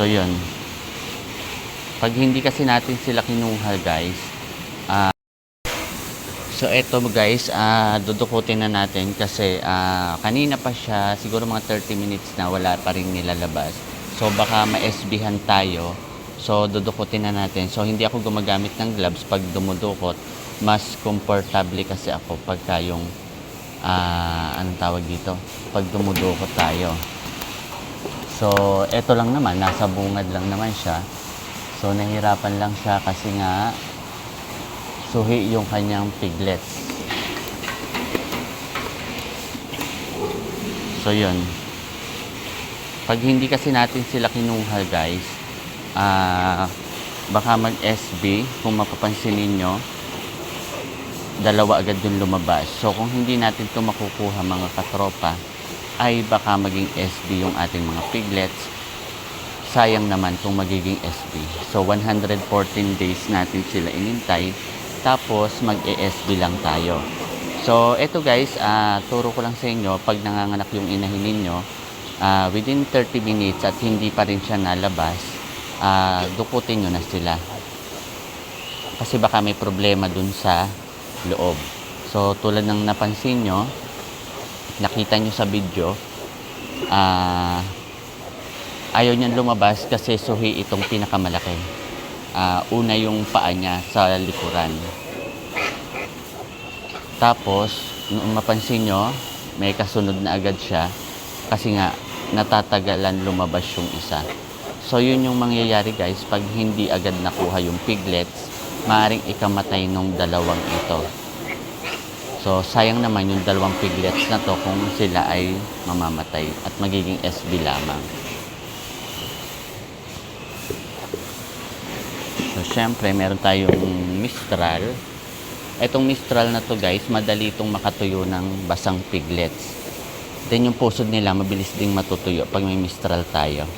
So, yun. Pag hindi kasi natin sila kinuha, guys, ah, so eto guys, ah, dudukutin na natin kasi ah, kanina pa siya, siguro mga 30 minutes na wala pa rin nilalabas. So baka ma-SBhan tayo. So dudukutin na natin. So hindi ako gumagamit ng gloves pag dumudukot. Mas komportable kasi ako pagka yung ah, anong tawag dito? Pag dumudukot tayo. So, eto lang naman, nasa bungad lang naman siya. So, nahirapan lang siya kasi nga suhi yung kanyang piglets. So, yun. Pag hindi kasi natin sila kinuha, guys, ah baka mag-SB, kung mapapansin ninyo, dalawa agad yung lumabas. So, kung hindi natin ito makukuha, mga katropa, ay baka maging SB yung ating mga piglets. Sayang naman kung magiging SB. So, 114 days natin sila inintay. Tapos, mag-ESB lang tayo. So, eto guys, ah, turo ko lang sa inyo, pag nanganganak yung inahin ninyo, ah, within 30 minutes at hindi pa rin siya nalabas, ah, dukutin nyo na sila. Kasi baka may problema dun sa loob. So, tulad ng napansin nyo, nakita nyo sa video, ah, ayaw niyang lumabas kasi suhi itong pinakamalaki. Ah, una yung paa niya sa likuran. Tapos, nung mapansin nyo, may kasunod na agad siya kasi nga natatagalan lumabas yung isa. So, yun yung mangyayari guys pag hindi agad nakuha yung piglets, maaring ikamatay nung dalawang ito. So, sayang naman yung dalawang piglets na to kung sila ay mamamatay at magiging SB lamang. So, syempre, meron tayong Mistral. Itong Mistral na to guys, madali itong makatuyo ng basang piglets. Then yung pusod nila, mabilis ding matutuyo pag may Mistral tayo.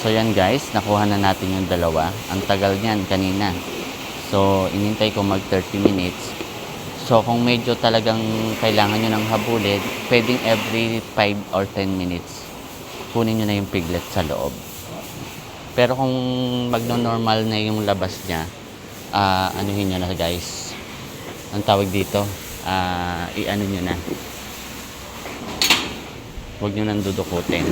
So yan guys, nakuha na natin yung dalawa. Ang tagal niyan kanina. So inintay ko mag 30 minutes. So kung medyo talagang kailangan nyo ng habulin, pwedeng every 5 or 10 minutes kunin nyo na yung piglet sa loob. Pero kung magno-normal na yung labas niya, ah anuhin nyo na guys. Ang tawag dito, ah i-ano nyo na. Huwag nyo nang dudukutin.